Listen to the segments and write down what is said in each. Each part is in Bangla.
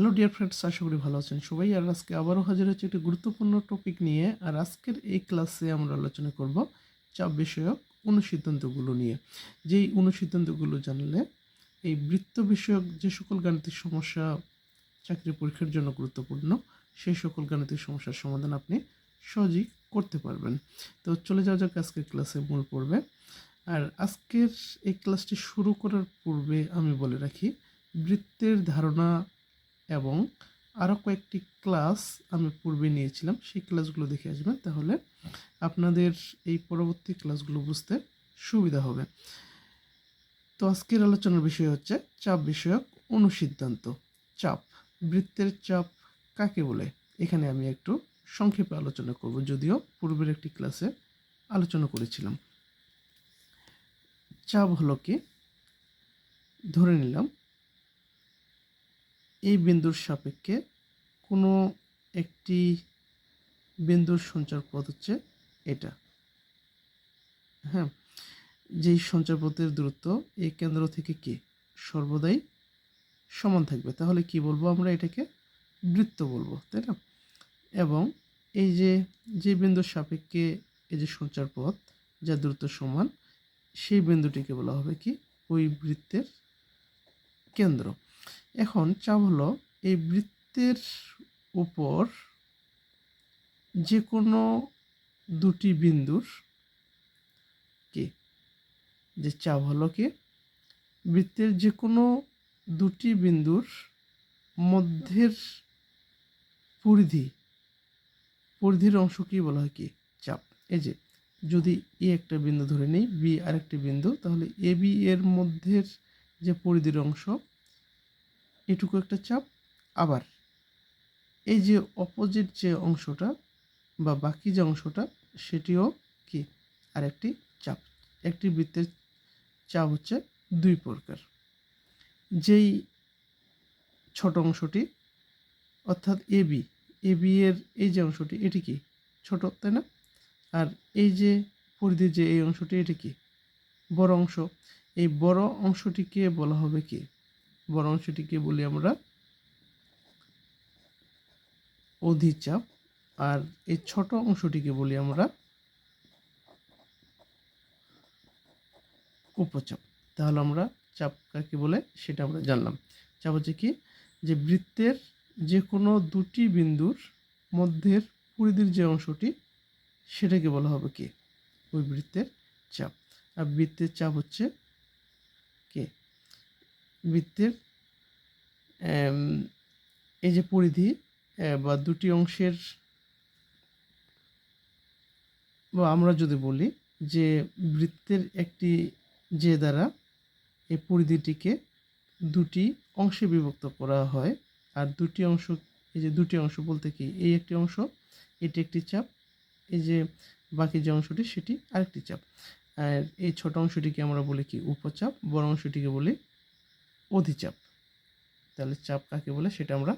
হ্যালো ডিয়ার ফ্রেন্ডস আশা করি ভালো আছেন সবাই। আর আজকে আবারও হাজির হচ্ছে একটি গুরুত্বপূর্ণ টপিক নিয়ে। আর আজকের এই ক্লাসে আমরা আলোচনা করব চাপ বিষয়ক অনুসিদ্ধান্তগুলো নিয়ে। যেই অনুসিদ্ধান্তগুলো জানলে এই বৃত্ত বিষয়ক যে সকল গাণিতিক সমস্যা চাকরি পরীক্ষার জন্য গুরুত্বপূর্ণ, সেই সকল গাণিতিক সমস্যার সমাধান আপনি সহজেই করতে পারবেন। তো চলে যাওয়া যাক আজকের ক্লাসে মূল পড়বে আর আজকের এই ক্লাসটি শুরু করার পূর্বে আমি বলে রাখি, বৃত্তের ধারণা এবং আরও কয়েকটি ক্লাস আমি পূর্বে নিয়েছিলাম, সেই ক্লাসগুলো দেখে আসবেন। তাহলে আপনাদের এই পরবর্তী ক্লাসগুলো বুঝতে সুবিধা হবে। তো আজকের আলোচনার বিষয় হচ্ছে চাপ বিষয়ক অনুসিদ্ধান্ত। চাপ, বৃত্তের চাপ কাকে বলে? এখানে আমি একটু সংক্ষেপে আলোচনা করব, যদিও পূর্বের একটি ক্লাসে আলোচনা করেছিলাম। চাপ হলো কি? ধরে নিলাম এই বিন্দুর সাপেক্ষে কোনো একটি বিন্দুর সঞ্চার পথ হচ্ছে এটা। হ্যাঁ? যেই সঞ্চার পথের দূরত্ব এই কেন্দ্র থেকে কি? সর্বদাই সমান থাকবে। তাহলে কি বলব আমরা এটাকে? বৃত্ত বলব, তাই না? এবং এই যে যে বিন্দুর সাপেক্ষে এই যে সঞ্চার পথ যার দূরত্ব সমান, সেই বিন্দুটিকে বলা হবে কি? ওই বৃত্তের কেন্দ্র। এখন চাপ হলো এই বৃত্তের উপর যে কোনো দুটি বিন্দুর কি? যে চাপ হলো কি? বৃত্তের যে কোনো দুটি বিন্দুর মধ্যের পরিধি, পরিধির অংশ কি বলা হয় কি? চাপ এই যে, যদি এ একটা বিন্দু ধরে নিই, বি আরেকটি বিন্দু, তাহলে এ বি এর মধ্যের যে পরিধির অংশ এটুকু একটা চাপ। আবার এই যে অপোজিট যে অংশটা বা বাকি যে অংশটা, সেটিও কি? আরেকটি চাপ। একটি বৃত্তের চাপ হচ্ছে দুই প্রকার। যেই ছোট অংশটি, অর্থাৎ এ বি এ বি এর এই যে অংশটি, এটি কি? ছোট, তাই না? আর এই যে পরিধির যে এই অংশটি, এটি কি? বড় অংশ। এই বড় অংশটিকে বলা হবে কি? বড় অংশটিকে বলি আমরা অধিচাপ, আর এই ছোট অংশটিকে বলি আমরা উপচাপ। তাহলে আমরা চাপ কাকে বলে সেটা আমরা জানলাম। চাপ হচ্ছে কি? যে বৃত্তের যে কোনো দুটি বিন্দুর মধ্যের পরিধির যে অংশটি সেটাকে বলা হবে কি? ওই বৃত্তের চাপ। আর বৃত্তের চাপ হচ্ছে বৃত্তের এই যে পরিধি বা দুটি অংশের, বা আমরা যদি বলি যে বৃত্তের একটি যে দ্বারা এই পরিধিটিকে দুটি অংশে বিভক্ত করা হয়, আর দুটি অংশ, এই যে দুটি অংশ বলতে কি? এই একটি অংশ, এটি একটি চাপ, এই যে বাকি যে অংশটি, সেটি আরেকটি চাপ। আর এই ছোট অংশটিকে আমরা বলি কি? উপচাপ, বড় অংশটিকে বলি অধিচাপ। তাহলে চাপ কাকে বলে সেটা আমরা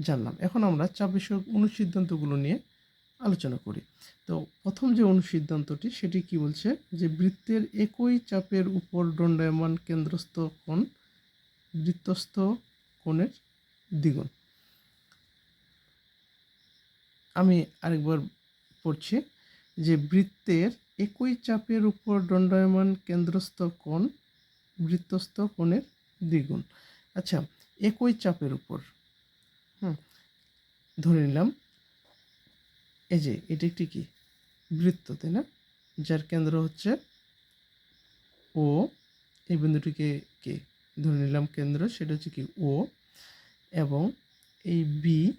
জানলাম। এখন আমরা চাপ বিষয়ক অনুসিদ্ধান্তগুলো নিয়ে আলোচনা করি। তো প্রথম যে অনুসিদ্ধান্তটি সেটি কি বলছে যে বৃত্তের একই চাপের উপর দণ্ডায়মান কেন্দ্রস্থ কোণ বৃত্তস্থ কোণের দ্বিগুণ। আমি আরেকবার পড়ছি যে বৃত্তের একই চাপের উপর দণ্ডায়মান কেন্দ্রস্থ কোণ বৃত্তস্থ কোণের দ্বিগুণ। আচ্ছা একই চাপের উপর, হুম, ধরে নিলাম, এই যে এটি একটি কি? বৃত্ত, তাই না? যার কেন্দ্র হচ্ছে ও এই বিন্দুটিকে কে? ধরে নিলাম কেন্দ্র, সেটা হচ্ছে কি ও এবং এই বি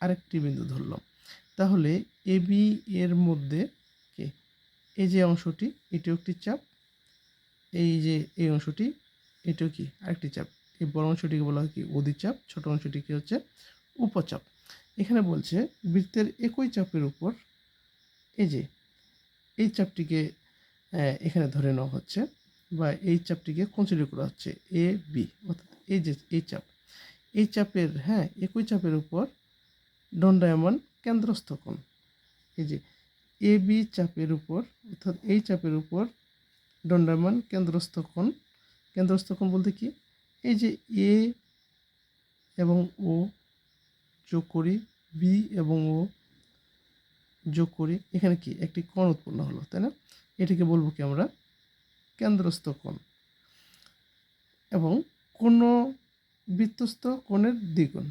আরেকটি বিন্দু ধরলাম। তাহলে এ বি এর মধ্যে কে? এই যে অংশটি, এটিও একটি চাপ, এই যে এই অংশটি এটিও কি? আরেকটি চাপ। এই বড় অংশটিকে বলা হয় কি? অধিচাপ ছোট অংশটিকে হচ্ছে উপচাপ। এখানে বলছে বৃত্তের একই চাপের উপর এই যে, এই চাপটিকে এখানে ধরে নেওয়া হচ্ছে বা এই চাপটিকে কনসিডার করা হচ্ছে এ বি অর্থাৎ এই যে, এই চাপ। এই চাপের হ্যাঁ একই চাপের উপর দণ্ডায়মান কেন্দ্রস্থ কোণ এই যে এ বি চাপের উপর, অর্থাৎ এই চাপের উপর দণ্ডায়মান কেন্দ্রস্থ কোণ কেন্দ্রস্থ কোণ বলতে কি? এই যে এ এবং ও যোগ করি বি এবং ও যোগ করি, এখানে কি? একটি কোণ উৎপন্ন হলো, তাই না? এটিকে বলব কি আমরা? কেন্দ্রস্থ কোণ। এবং কোনো বৃত্তস্থ কোণের দ্বিগুণ।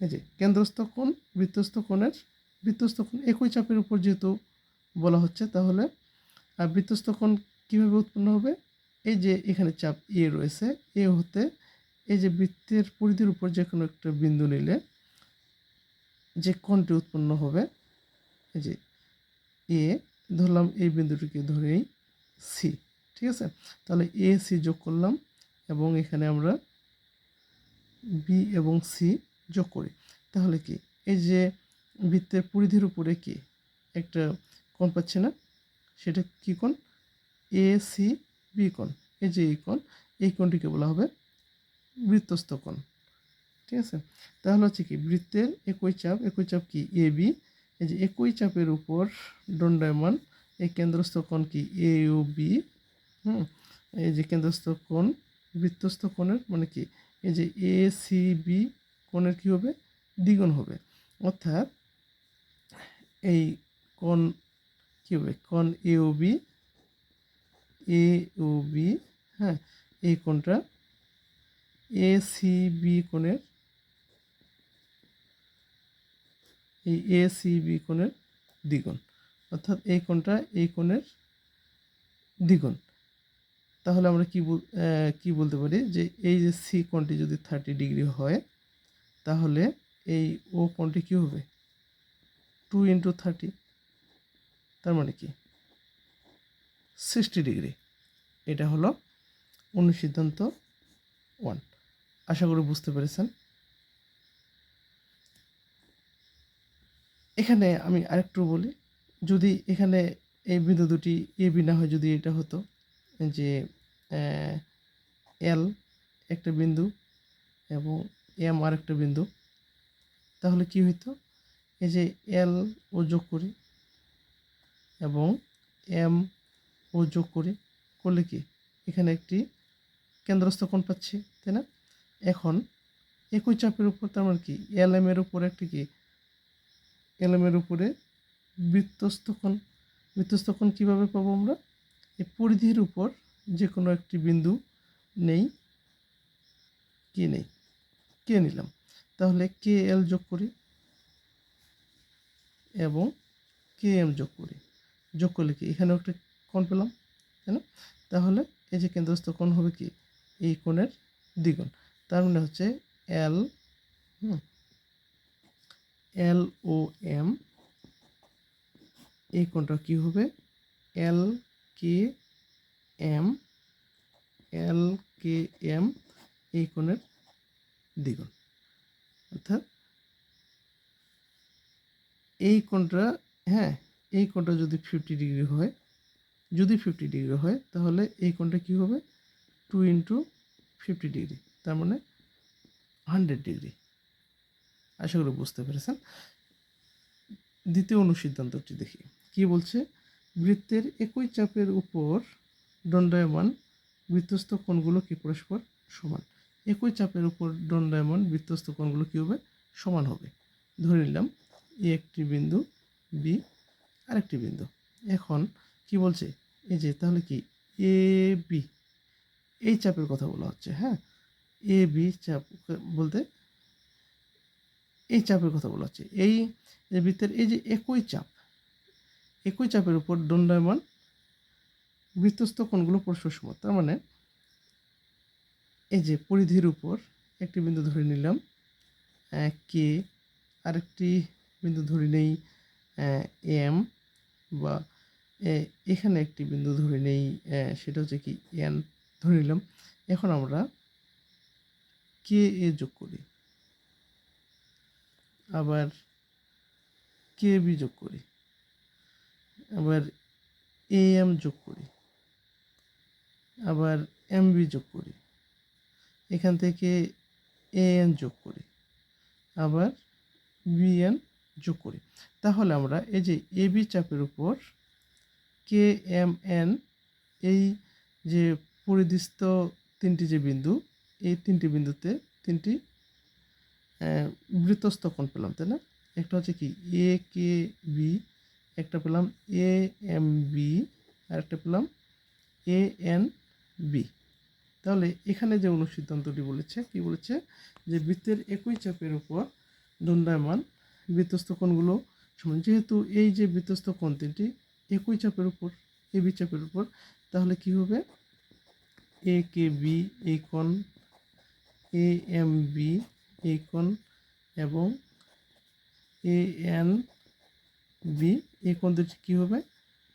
এই যে কেন্দ্রস্থ কোণ, বৃত্তস্থ কোণের, বৃত্তস্থ কোণ একই চাপের উপর যেহেতু বলা হচ্ছে, তাহলে বৃত্তস্থ কোণ কীভাবে উৎপন্ন হবে? এই যে এখানে চাপ এ রয়েছে, এ হতে এই যে বৃত্তের পরিধির উপর যে কোনো একটা বিন্দু নিলে যে কোণটি উৎপন্ন হবে, এই যে এ, ধরলাম এই বিন্দুটিকে ধরেই সি, ঠিক আছে? তাহলে এ, সি যোগ করলাম এবং এখানে আমরা বি এবং সি যোগ করি। তাহলে কি? এই যে বৃত্তের পরিধির উপরে কি একটা কোণ পাচ্ছে না? সেটা কি কোণ? এ, সি বি কোণ। এই যে এই কোণ, এই কোণটিকে বলা হবে বৃত্তস্থ কোণ। ঠিক আছে? তাহলে হচ্ছে কি, বৃত্তের একই চাপ একই চাপ কি এ বি এই যে একই চাপের উপর দণ্ডায়মান এই কেন্দ্রস্থ কোণ কি এ ও বি হুম? এই যে কেন্দ্রস্থ কোণ, বৃত্তস্থ কোণের মানে কি? এই যে এ সি বি কোণের কী হবে? দ্বিগুণ হবে। অর্থাৎ এই কোণ কী হবে? কোণ এ ও বি এ ও বি হ্যাঁ এই কোণটা এ সি বি কোণের, এই এ সি বি কোণের দ্বিগুণ। অর্থাৎ এই কোণটা এই কোণের দ্বিগুণ। তাহলে আমরা কি কি বলতে পারি? যে এই যে সি কোণটি যদি থার্টি ডিগ্রি হয়, তাহলে এই ও কোণটি কী হবে? টু ইন্টু থার্টি তার মানে কি? Sixty degree. এটা হলো অনুসিদ্ধান্ত ওয়ান। আশা করি বুঝতে পেরেছেন। এখানে আমি আরেকটু বলি, যদি এখানে এই বিন্দু দুটি এ বি না হয়, যদি এটা হতো যে এল একটা বিন্দু এবং এম আর একটা বিন্দু, তাহলে কি হইতো? এই যে এল ও যোগ করি এবং এম ও যোগ করি, করলে কি? এখানে একটি কেন্দ্রস্থ কোণ পাচ্ছি, তাই না? এখন একই চাপের উপর তার মানে কি? এল এম এর উপরে একটি কি? এল উপরে বৃত্তস্থ কোণ। বৃত্তস্থ কোণ কীভাবে পাবো আমরা? এই পরিধির উপর যে কোনো একটি বিন্দু নেই, কি নেই? কে নিলাম? তাহলে কে এল যোগ করি? এবং কে এম যোগ করি? যোগ করলে কি? এখানেও একটা কোণ পেলাম, তাই না? তাহলে এই যে কেন্দ্রস্থ কোণ হবে কি? এই কোণের দ্বিগুণ। তার মানে হচ্ছে এল এল ও এম এই কোণটা কি হবে? এল K M L K M এই কোণের দ্বিগুণ। অর্থাৎ এই কোণটা হ্যাঁ এই কোণটা যদি ফিফটি ডিগ্রি হয় যদি ফিফটি ডিগ্রি হয়, তাহলে এই কোণটা কী হবে? টু ইন্টু ফিফটি ডিগ্রি তার মানে হান্ড্রেড ডিগ্রি আশা করি বুঝতে পেরেছেন। দ্বিতীয় অনুসিদ্ধান্তটি দেখি। কি বলছে? বৃত্তের একই চাপের উপর দণ্ডায়মান বৃত্তস্থ কোণগুলো কি পরস্পর সমান? একই চাপের উপর দণ্ডায়মান বৃত্তস্থ কোণগুলো কী হবে? সমান হবে। ধরে নিলাম এ একটি বিন্দু বি আরেকটি বিন্দু। এখন কি বলছে? এই যে, তাহলে কি? A, B. এই চাপের কথা বলা হচ্ছে হ্যাঁ? এ, বি চাপ, বলতে এই চাপের কথা বলা হচ্ছে। এই বৃত্তের, এই যে একই চাপ, একই চাপের উপর দণ্ডায়মান বৃত্তস্থ কোণগুলো পরস্পর তার মানে এই যে পরিধির উপর একটি বিন্দু ধরে নিলাম কে, আরেকটি বিন্দু ধরে নেই এম বা এখানে একটি বিন্দু ধরে নেই সেটা হচ্ছে কি, এন ধরে নিলাম। এখন আমরা কে এ যোগ করি। আবার কে বি যোগ করি। আবার এ এম যোগ করি। আবার এম বি যোগ করি। এখান থেকে এ এন যোগ করি। আবার বি এন যোগ করি। তাহলে আমরা এই যে এ বি চাপের উপর কে এম এন এই যে পরিদিষ্ট তিনটি যে বিন্দু, এই তিনটি বিন্দুতে তিনটি বৃত্তস্থ কোণ পেলাম, তাই না? একটা হচ্ছে কি এ কে বি একটা পেলাম এ এম বি আর একটা পেলাম এ এন বি তাহলে এখানে যে অনুসিদ্ধান্তটি বলেছে, কি বলেছে? যে বৃত্তের একই চাপের উপর দণ্ডায়মান বৃত্তস্থ কোণগুলো যেহেতু এই যে বৃত্তস্থ কোণ তিনটি একই চাপের উপর এ বি চাপের উপর, তাহলে কি হবে? এ কে বি কোণ এ এম বি কোণ এবং এ এন বি এই কোণ দুটি কী হবে?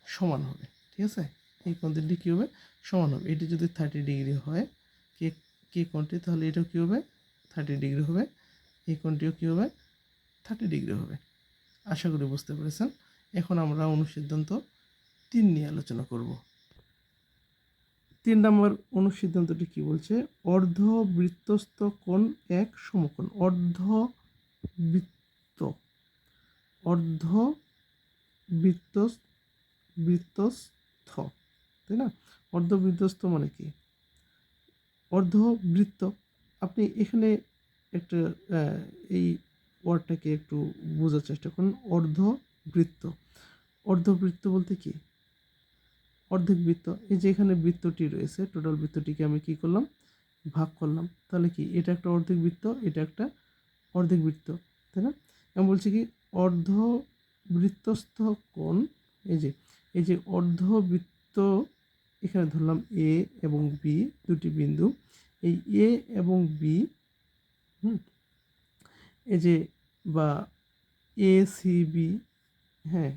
সমান হবে, ঠিক আছে? এই কোণ দুটি কী হবে? সমান হবে। এটি যদি থার্টি ডিগ্রি হয় কে কে কোণটি, তাহলে এটাও কী হবে? থার্টি ডিগ্রি হবে। এই কোণটিও কী হবে? থার্টি ডিগ্রি হবে। আশা করি বুঝতে পেরেছেন। এখন আমরা অনুসিদ্ধান্ত তিন নিয়ে আলোচনা করব। তিন নম্বর অনুসিদ্ধান্তটি কি বলছে? অর্ধ বৃত্তস্থ কোণ এক সমকোণ। অর্ধ বৃত্ত। অর্ধ বৃত্ত বৃত্তস্থ। তাই না? অর্ধ বৃত্তস্থ মানে কি? অর্ধ বৃত্ত। আপনি এখানে একটা এই ওয়ার্ডটাকে একটু বোঝার চেষ্টা করুন। অর্ধ বৃত্ত। অর্ধবৃত্ত বলতে কি? অর্ধেক বৃত্ত। এই যে এখানে বৃত্তটি রয়েছে টোটাল বৃত্তটিকে আমি কি করলাম? ভাগ করলাম। তাহলে কি? এটা একটা অর্ধেক বৃত্ত, এটা একটা অর্ধেক বৃত্ত, তাই না? আমি বলছি কি, অর্ধ বৃত্তস্থ কোণ, এই যে এই যে অর্ধবৃত্ত এখানে ধরলাম এ এবং বি দুটি বিন্দু। এই এ এবং বি হুম, এই যে বা এ সি বি হ্যাঁ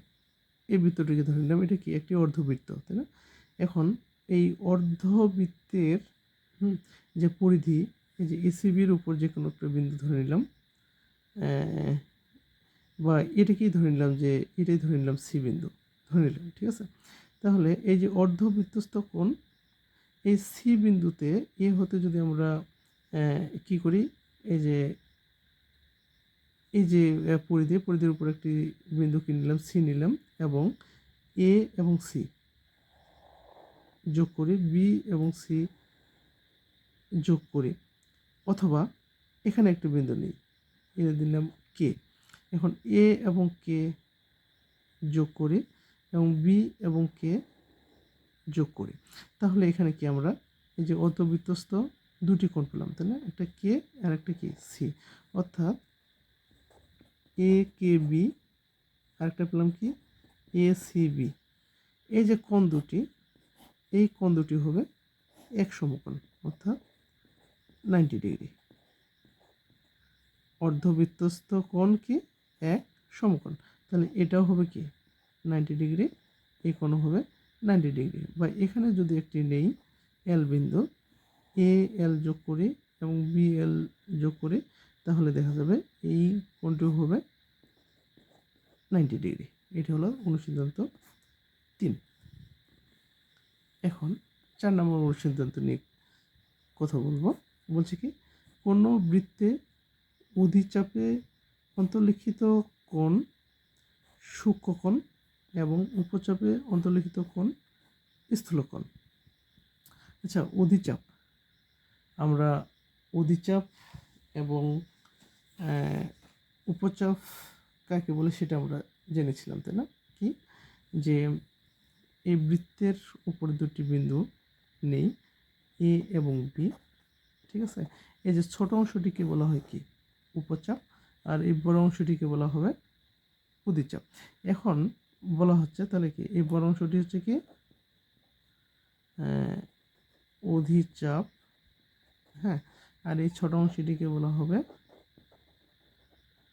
এই বৃত্তটিকে ধরে নিলাম এটা কি? একটি অর্ধবৃত্ত তাই না? এখন এই অর্ধবৃত্তের হুম, যে পরিধি এই যে এসিবির উপর যে কোনো একটা বিন্দু ধরে নিলাম বা এটাকেই ধরে নিলাম যে এটাই ধরে নিলাম সি বিন্দু ধরে নিলাম ঠিক আছে? তাহলে এই যে অর্ধবৃত্তস্থ কোণ এই সি বিন্দুতে এ হতে যদি আমরা কি করি? এই যে এই যে পরিধি পরিধির উপর একটি বিন্দু কি নিলাম? সি নিলাম এবং এ এবং সি যোগ করি বি এবং সি যোগ করি, অথবা এখানে একটি বিন্দু নেই। এটা দিলাম কে? এখন এ এবং কে যোগ করি এবং বি এবং কে যোগ করি। তাহলে এখানে কি আমরা এই যে অর্ধবৃত্তস্থ দুটি কোণ পেলাম না? একটা কে আর একটা কি? সি। অর্থাৎ এ কে বি, আরেকটা পেলাম কি? এ সি এই যে কোণ দুটি, এই কোণ দুটি হবে এক সমকোণ, অর্থাৎ নাইনটি ডিগ্রি। অর্ধবৃত্তস্থ কোণ কি? এক সমকোণ। তাহলে এটাও হবে কি? নাইনটি ডিগ্রি, এই কোণ হবে নাইনটি ডিগ্রি। বা এখানে যদি একটি নেই এল বিন্দু এ এল যোগ করি এবং বি এল যোগ করি তাহলে দেখা যাবে এই কোণটি হবে নাইনটি ডিগ্রি এটি হলো অনুসিদ্ধান্ত তিন। এখন চার নম্বর অনুসিদ্ধান্ত নিয়ে কথা বলব। বলছে কি, কোনো বৃত্তে অধিচাপে অন্তর্লিখিত কোণ সূক্ষ্মকোণ এবং উপচাপে অন্তর্লিখিত কোণ স্থূলকোণ আচ্ছা অধিচাপ। আমরা অধিচাপ এবং উপচাপ কাকে বলে সেটা আমরা জেনেছিলাম, তাই না? কি? যে এই বৃত্তের উপরে দুটি বিন্দু নেই, এ এবং বি, ঠিক আছে? এই যে ছোট অংশটিকে বলা হয় কি? উপচাপ, আর এই বড় অংশটিকে বলা হবে অধিচাপ এখন বলা হচ্ছে তাহলে কি? এই বড় অংশটি হচ্ছে কি? অধিচাপ হ্যাঁ? আর এই ছোট অংশটিকে বলা হবে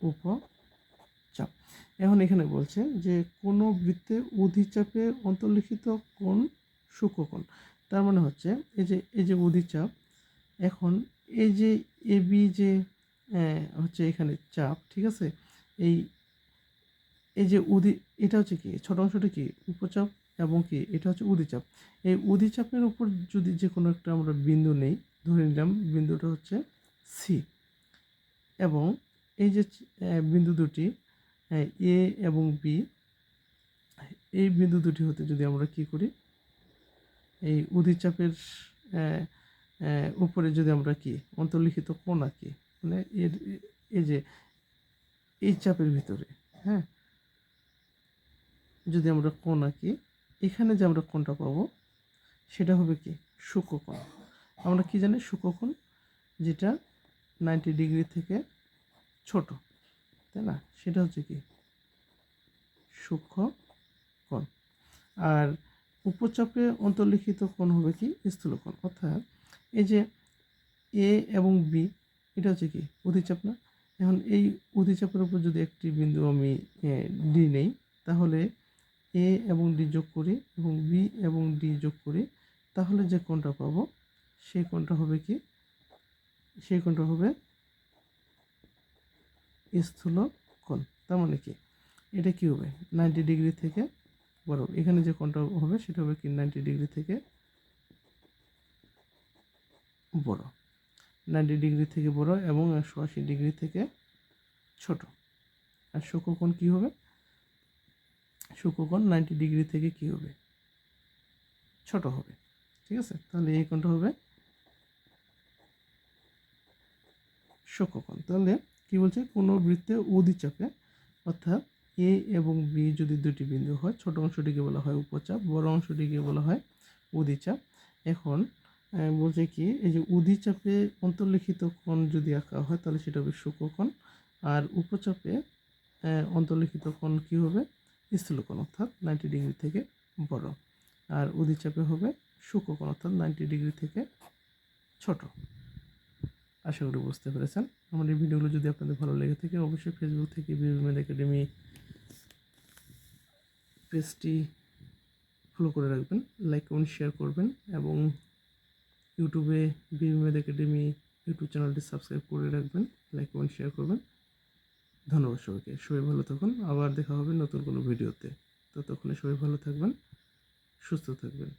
উপচাপ। এখন এখানে বলছে যে কোনো বৃত্তে অধিচাপে অন্তর্লিখিত কোণ সূক্ষ্মকোণ। তার মানে হচ্ছে এই যে এই যে অধিচাপ এখন এই যে এ, বি, যে হচ্ছে এখানে চাপ, ঠিক আছে? এই এই যে উদি এটা হচ্ছে কি? ছোট অংশটা কি? উপচাপ এবং কি? এটা হচ্ছে উদিচাপ এই উদিচাপের উপর যদি যে কোনো একটা আমরা বিন্দু নেই ধরে নিলাম বিন্দুটা হচ্ছে সি এবং এই যে বিন্দু দুটি, এ এবং বি এই বিন্দু দুটি হতে যদি আমরা কি করি, এই উদিচাপের উপরে যদি আমরা কি, অন্তর্লিখিত কোণ আঁকি মানে এর এই যে এই চাপের ভিতরে হ্যাঁ? যদি আমরা কোণ আঁকি, এখানে যে আমরা কোণটা পাবো, সেটা হবে কি সূক্ষ্মকোণ আমরা কি জানি? সূক্ষ্মকোণ যেটা নাইনটি ডিগ্রি থেকে ছোট, তাই না? সেটা হচ্ছে কি? সূক্ষ্ম কোণ আর উপচাপে অন্তর্লিখিত কোণ হবে কি? স্থূলকোণ। অর্থাৎ এই যে এ এবং বি এটা হচ্ছে কি? অধিচাপ না? এখন এই অধিচাপের উপর যদি একটি বিন্দু আমি ডি নেই, তাহলে এ এবং ডি যোগ করি এবং বি এবং ডি যোগ করি, তাহলে যে কোণটা পাবো সেই কোণটা হবে কি? সেই কোণটা হবে স্থূল কোণ। তার মানে কি? এটা কি হবে? নাইনটি ডিগ্রি থেকে বড় এখানে যে কোণটা হবে সেটা হবে কি? নাইনটি ডিগ্রি থেকে বড়। নাইনটি ডিগ্রি থেকে বড় এবং একশো আশি ডিগ্রি থেকে ছোট। আর সূক্ষ্মকোণ কী হবে? সূক্ষ্মকোণ নাইনটি ডিগ্রি থেকে কী হবে? ছোট হবে। ঠিক আছে? তাহলে এই কোণটা হবে সূক্ষ্মকোণ। তাহলে কি বলছে? কোনো বৃত্তে অধিচাপে, অর্থাৎ এ এবং বি যদি দুটি বিন্দু হয়, ছোট অংশটিকে বলা হয় উপচাপ, বড় অংশটিকে বলা হয় অধিচাপ। এখন বলছে কি, এই যে অধিচাপে অন্তর্লিখিত কোণ যদি আঁকা হয়, তাহলে সেটা হবে সূক্ষ্মকোণ। আর উপচাপে অন্তর্লিখিত কোণ কি হবে? স্থূলকোণ, অর্থাৎ নাইনটি ডিগ্রি থেকে বড়। আর অধিচাপে হবে সূক্ষ্মকোণ, অর্থাৎ নাইনটি ডিগ্রি থেকে ছোট। আশা করি বুঝতে পেরেছেন। আমার এই ভিডিওগুলো যদি আপনাদের ভালো লেগে থাকে, অবশ্যই ফেসবুক থেকে বিবিমেড একাডেমি পেজটি ফলো করে রাখবেন লাইক কমেন্ট শেয়ার করবেন এবং ইউটিউবে বিবিমেড একাডেমি ইউটিউব চ্যানেলটি সাবস্ক্রাইব করে রাখবেন লাইক কমেন্ট শেয়ার করবেন। ধন্যবাদ সবাইকে। সবাই ভালো থাকুন। আবার দেখা হবে নতুন কোনো ভিডিওতে। ততক্ষণে সবাই ভালো থাকবেন, সুস্থ থাকবেন।